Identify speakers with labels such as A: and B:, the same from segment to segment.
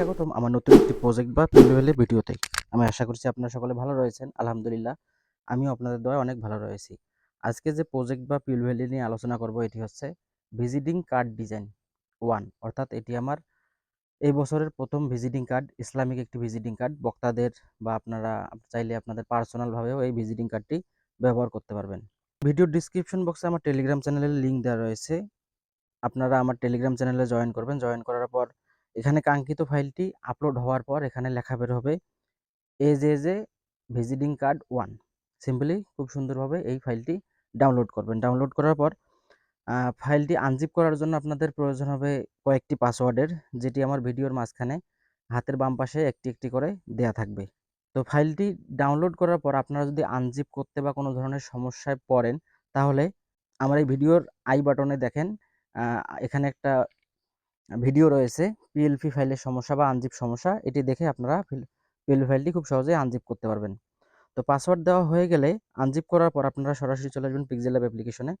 A: স্বাগতম আমার নতুন একটি প্রজেক্ট বা পিলভেলে ভিডিওতে। আমি আশা করছি আপনারা সকলে ভালো রয়েছেন, আলহামদুলিল্লাহ। আমিও আপনাদের দয়া অনেক ভালো রয়েছি। আজকে যে প্রজেক্ট বা পিলভেলি নিয়ে আলোচনা করব, এটি হচ্ছে ভিজিটিং কার্ড ডিজাইন ওয়ান অর্থাৎ এটি আমার এই বছরের প্রথম ভিজিটিং কার্ড ইসলামিক একটি ভিজিটিং কার্ড বক্তাদের বা আপনারা চাইলে আপনাদের পার্সোনালভাবেও এই ভিজিটিং কার্ডটি ব্যবহার করতে পারবেন। ভিডিও ডিসক্রিপশন বক্সে আমার টেলিগ্রাম চ্যানেলের লিঙ্ক দেওয়া রয়েছে। আপনারা আমার টেলিগ্রাম চ্যানেলে জয়েন করবেন। জয়েন করার পর এখানে কাঙ্ক্ষিত ফাইলটি আপলোড হওয়ার পর এখানে লেখা বের হবে edge edge a visiting card one simply খুব সুন্দরভাবে এই ফাইলটি ডাউনলোড করবেন। ডাউনলোড করার পর ফাইলটি আনজিপ করার জন্য আপনাদের প্রয়োজন হবে কয়েকটি পাসওয়ার্ডের, যেটি আমার ভিডিওর মাঝখানে হাতের বাম পাশে একটি একটি করে দেয়া থাকবে। তো ফাইলটি ডাউনলোড করার পর আপনারা যদি আনজিপ করতে বা কোনো ধরনের সমস্যায় পড়েন, তাহলে আমার এই ভিডিওর আই বাটনে দেখেন এখানে একটা ভিডিও রয়েছে পিএলপি ফাইলের সমস্যা বা আনজিপ সমস্যা, এটি দেখে আপনারা পিএলপি ফাইলটি খুব সহজেই আনজিপ করতে পারবেন। তো পাসওয়ার্ড দেওয়া হয়ে গেলে আনজিপ করার পর আপনারা সরাসরি চলে আসবেন পিক্সেল ল্যাব অ্যাপ্লিকেশনে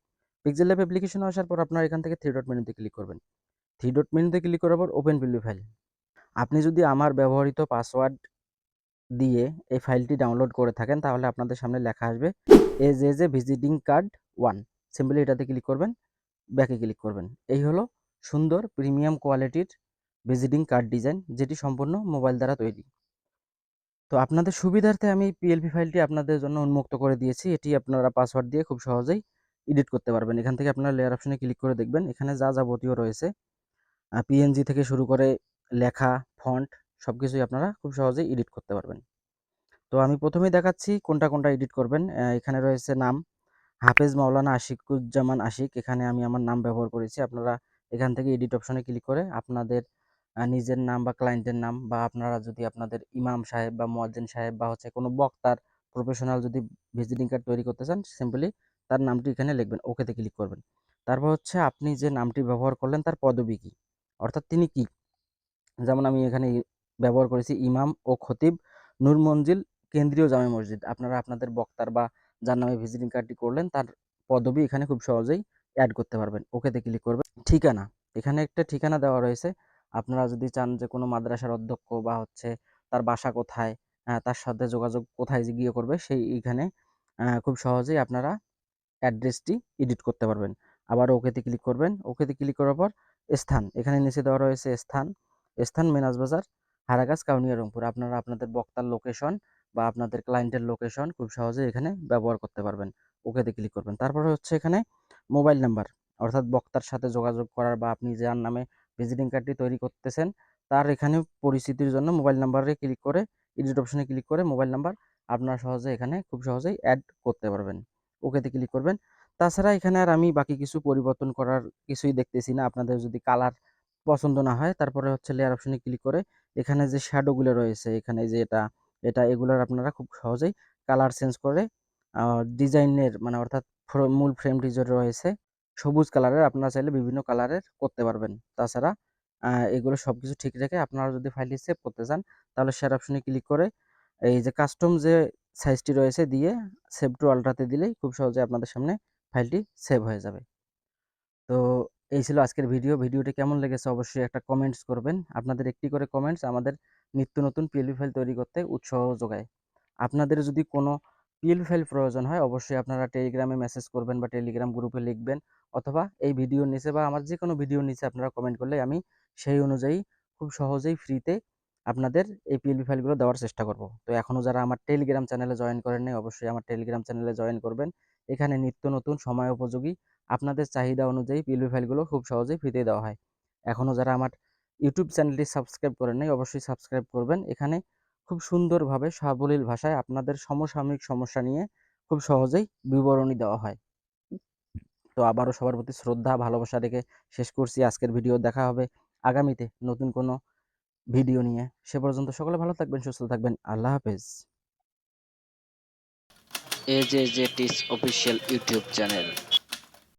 A: পিক্সেল ল্যাব অ্যাপ্লিকেশনে আসার পর আপনারা এখান থেকে থ্রি ডট মেনুতে ক্লিক করবেন। থ্রি ডট মেনুতে ক্লিক করার পর ওপেন পিএলপি ফাইল আপনি যদি আমার ব্যবহৃত পাসওয়ার্ড দিয়ে এই ফাইলটি ডাউনলোড করে থাকেন, তাহলে আপনাদের সামনে লেখা আসবে edge edge a visiting card one simply এটাতে ক্লিক করবেন ব্যাকে ক্লিক করবেন। এই হলো সুন্দর প্রিমিয়াম কোয়ালিটির ভিজিটিং কার্ড ডিজাইন যেটি সম্পূর্ণ মোবাইল দ্বারা তৈরি। তো আপনাদের সুবিধার্থে আমি পিএলপি ফাইলটি আপনাদের জন্য উন্মুক্ত করে দিয়েছি। এটি আপনারা পাসওয়ার্ড দিয়ে খুব সহজেই এডিট করতে পারবেন। এখান থেকে আপনারা লেয়ার অপশনে ক্লিক করে দেখবেন। এখানে যা যাবতীয় রয়েছে পিএনজি থেকে শুরু করে লেখা ফন্ট সব কিছুই আপনারা খুব সহজেই এডিট করতে পারবেন। তো আমি প্রথমেই দেখাচ্ছি কোনটা কোনটা এডিট করবেন। এখানে রয়েছে নাম, হাফেজ মাওলানা আশিকুজ্জামান আশিক। এখানে আমি আমার নাম ব্যবহার করেছি। আপনারা এখান থেকে এডিট অপশনে ক্লিক করে আপনাদের নিজের নাম বা ক্লায়েন্টের নাম বা আপনারা যদি আপনাদের ইমাম সাহেব বা মোয়াজ্জেন সাহেব বা হচ্ছে কোনো বক্তার প্রফেশনাল যদি ভিজিটিং কার্ড তৈরি করতে চান সিম্পলি তার নামটি এখানে লিখবেন ওকেতে ক্লিক করবেন। তারপর হচ্ছে আপনি যে নামটি ব্যবহার করলেন তার পদবি কী? অর্থাৎ তিনি কি? যেমন আমি এখানে ব্যবহার করেছি ইমাম ও খতিব নূর মঞ্জিল কেন্দ্রীয় জামে মসজিদ। আপনারা আপনাদের বক্তার বা যার নামে ভিজিটিং কার্ডটি করলেন তার পদবি এখানে খুব সহজেই অ্যাড করতে পারবেন। ওকেতে ক্লিক করবেন। ঠিকানা, এখানে একটা ঠিকানা দেওয়া রয়েছে। আপনারা যদি চান যে কোনো মাদ্রাসার অধ্যক্ষ বা হচ্ছে তার বাসা কোথায় তার সাথে যোগাযোগ কোথায় গিয়ে করবে, সেই এইখানে খুব সহজেই আপনারা অ্যাড্রেসটি এডিট করতে পারবেন। আবার ওকেতে ক্লিক করবেন। ওকেতে ক্লিক করার পর স্থান, এখানে নিচে দেওয়া রয়েছে স্থান। স্থান, মেনাজ বাজার, হারাগাছ, কাউনিয়া, রংপুর। আপনারা আপনাদের বক্তার লোকেশন বা আপনাদের ক্লায়েন্টের লোকেশন খুব সহজে এখানে ব্যবহার করতে পারবেন। ওকেতে ক্লিক করবেন। তারপরে হচ্ছে এখানে মোবাইল নাম্বার। অর্থাৎ বক্তার সাথে যোগাযোগ করার বা আপনি যার নামে ভিজিটিং কার্ডটি তৈরি করতেছেন, তার এখানে পরিস্থিতির জন্য মোবাইল নাম্বারে ক্লিক করে এডিট অপশনে ক্লিক করে মোবাইল নাম্বার আপনারা সহজে এখানে খুব সহজেই অ্যাড করতে পারবেন। ওকেতে ক্লিক করবেন। তাছাড়া এখানে আর আমি বাকি কিছু পরিবর্তন করার কিছুই দেখতেছি না। আপনাদের যদি কালার পছন্দ না হয়, তারপরে হচ্ছে লেয়ার অপশনে ক্লিক করে, এখানে যে শ্যাডোগুলো রয়েছে, এখানে যে এটা এটা এগুলোর আপনারা খুব সহজেই কালার চেঞ্জ করে ডিজাইনের মানে অর্থাৎ মূল ফ্রেমটি যে রয়েছে। সবুজ কালারের আপনারা চাইলে বিভিন্ন কালারের করতে পারবেন। তাছাড়া এগুলো সব কিছু ঠিক রেখে আপনারা যদি ফাইলটি সেভ করতে চান, তাহলে শেয়ার অপশনে ক্লিক করে এই যে কাস্টম যে সাইজটি রয়েছে দিয়ে সেভ টু আলট্রাতে দিলেই খুব সহজে আপনাদের সামনে ফাইলটি সেভ হয়ে যাবে। তো এই ছিল আজকের ভিডিও ভিডিওটি কেমন লেগেছে অবশ্যই একটা কমেন্টস করবেন। আপনাদের একটি করে কমেন্টস আমাদের নিত্য নতুন পিএলপি ফাইল তৈরি করতে উৎসাহ যোগায়। আপনাদের যদি কোনো পিএলপি ফাইল প্রয়োজন হয়, অবশ্যই আপনারা টেলিগ্রামে মেসেজ করবেন বা টেলিগ্রাম গ্রুপে লিখবেন অথবা এই ভিডিওর নিচে বা আমার যে কোনো ভিডিওর নিচে আপনারা কমেন্ট করলে আমি সেই অনুযায়ী খুব সহজেই ফ্রিতে আপনাদের এই পিএলপি ফাইলগুলো দেওয়ার চেষ্টা করব। তো এখনও যারা আমার টেলিগ্রাম চ্যানেলে জয়েন করেন নাই, অবশ্যই আমার টেলিগ্রাম চ্যানেলে জয়েন করবেন। এখানে নিত্য নতুন, সময় উপযোগী, আপনাদের চাহিদা অনুযায়ী পিএলপি ফাইলগুলো খুব সহজেই ফ্রিতে দেওয়া হয়। এখনও যারা আমার ইউটিউব চ্যানেলটি সাবস্ক্রাইব করেন নাই, অবশ্যই সাবস্ক্রাইব করবেন। এখানে খুব সুন্দরভাবে সাবলীল ভাষায় আপনাদের সমসাময়িক সমস্যা নিয়ে খুব সহজেই বিবরণী দেওয়া হয়। তো আবারও সবার প্রতি শ্রদ্ধা, ভালোবাসা রেখে শেষ করছি। আজকের ভিডিও দেখা হবে আগামীতে নতুন কোনো ভিডিও নিয়ে। সে পর্যন্ত সকলে ভালো থাকবেন, সুস্থ থাকবেন। আল্লাহ হাফেজ।
B: এ জে জে টিস অফিসিয়াল ইউটিউব চ্যানেল।